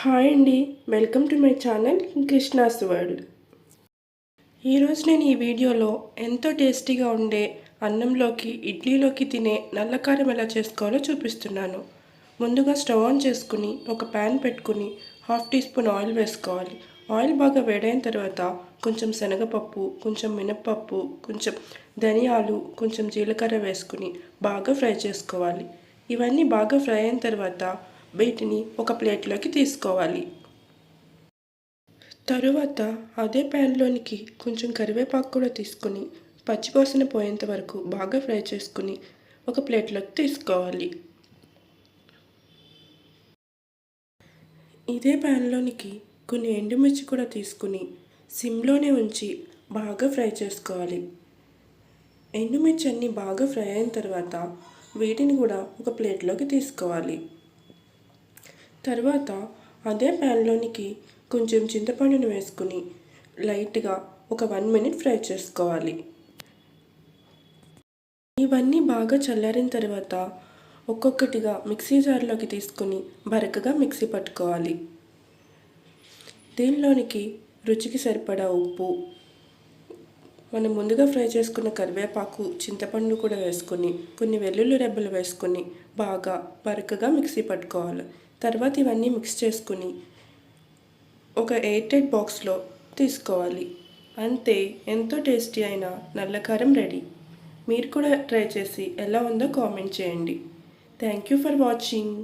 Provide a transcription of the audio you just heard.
Hi అండి. Welcome to my channel Krishna's world. ఈరోజు నేను ఈ వీడియోలో ఎంతో టేస్టీగా ఉండే అన్నంలోకి ఇడ్లీలోకి తినే నల్లకారం ఎలా చేసుకోవాలో చూపిస్తున్నాను. ముందుగా స్టవ్ ఆన్ చేసుకుని ఒక ప్యాన్ పెట్టుకుని హాఫ్ టీ స్పూన్ ఆయిల్ వేసుకోవాలి. ఆయిల్ బాగా వేడైన తర్వాత కొంచెం శనగపప్పు కొంచెం మినప్పప్పు కొంచెం ధనియాలు కొంచెం జీలకర్ర వేసుకుని బాగా ఫ్రై చేసుకోవాలి. ఇవన్నీ బాగా ఫ్రై అయిన తర్వాత వీటిని ఒక ప్లేట్లోకి తీసుకోవాలి. తరువాత అదే ప్యాన్లోనికి కొంచెం కరివేపాకు కూడా తీసుకుని పచ్చివాసన పోయేంత వరకు బాగా ఫ్రై చేసుకుని ఒక ప్లేట్లోకి తీసుకోవాలి. ఇదే ప్యాన్లోనికి కొన్ని ఎండుమిర్చి కూడా తీసుకుని సిమ్లోనే ఉంచి బాగా ఫ్రై చేసుకోవాలి. ఎండుమిర్చి అన్నీ బాగా ఫ్రై అయిన తర్వాత వీటిని కూడా ఒక ప్లేట్లోకి తీసుకోవాలి. తర్వాత అదే ప్యాన్లోనికి కొంచెం చింతపండును వేసుకుని లైట్గా ఒక వన్ మినిట్ ఫ్రై చేసుకోవాలి. ఇవన్నీ బాగా చల్లారిన తర్వాత ఒక్కొక్కటిగా మిక్సీ జార్లోకి తీసుకుని బరకగా మిక్సీ పట్టుకోవాలి. దీనిలోనికి రుచికి సరిపడా ఉప్పు మనం ముందుగా ఫ్రై చేసుకున్న కరివేపాకు చింతపండు కూడా వేసుకుని కొన్ని వెల్లుల్లి రెబ్బలు వేసుకుని బాగా బరకగా మిక్సీ పట్టుకోవాలి. తర్వాత ఇవన్నీ మిక్స్ చేసుకుని ఒక ఎయిట్ బాక్స్లో తీసుకోవాలి. అంతే ఎంతో టేస్టీ అయిన నల్లకారం రెడీ మీరు కూడా ట్రై చేసి ఎలా ఉందో కామెంట్ చేయండి. Thank you for watching